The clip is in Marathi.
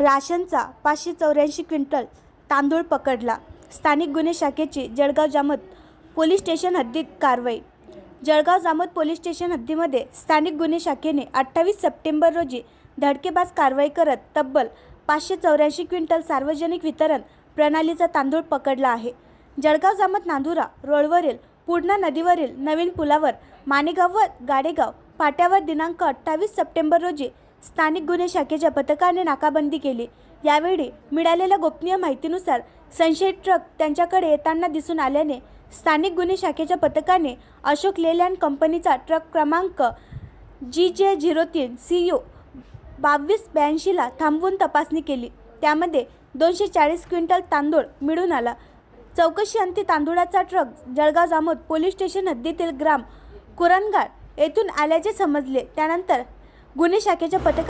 राशनचा पाचशे चौऱ्याऐंशी क्विंटल तांदूळ पकडला. स्थानिक गुन्हे शाखेची जळगाव जामत पोलीस स्टेशन हद्दीत कारवाई. जळगाव जामत पोलीस स्टेशन हद्दीमध्ये स्थानिक गुन्हे शाखेने अठ्ठावीस सप्टेंबर रोजी धडकेबाज कारवाई करत तब्बल पाचशे चौऱ्याऐंशी क्विंटल सार्वजनिक वितरण प्रणालीचा तांदूळ पकडला आहे. जळगाव जामत नांदुरा रोडवरील पूर्णा नदीवरील नवीन पुलावर मानेगाव व गाडेगाव फाट्यावर दिनांक अठ्ठावीस सप्टेंबर रोजी स्थानिक गुन्हे शाखेच्या पथकाने नाकाबंदी केली. यावेळी मिळालेल्या गोपनीय माहितीनुसार संशयित ट्रक त्यांच्याकडे येताना दिसून आल्याने स्थानिक गुन्हे शाखेच्या पथकाने अशोक लेलँड कंपनीचा ट्रक क्रमांक जी जे झिरो तीन सी यू बावीस ब्याऐंशीला थांबवून तपासणी केली. त्यामध्ये दोनशे चाळीस क्विंटल तांदूळ मिळून आला. चौकशी अंती तांदुळाचा truck Jalgaon Jamod police station हद्दीतील ग्राम कुरणगाड येथून आल्याचे समजले. त्यानंतर गुन्हे शाखेच्या पथकाने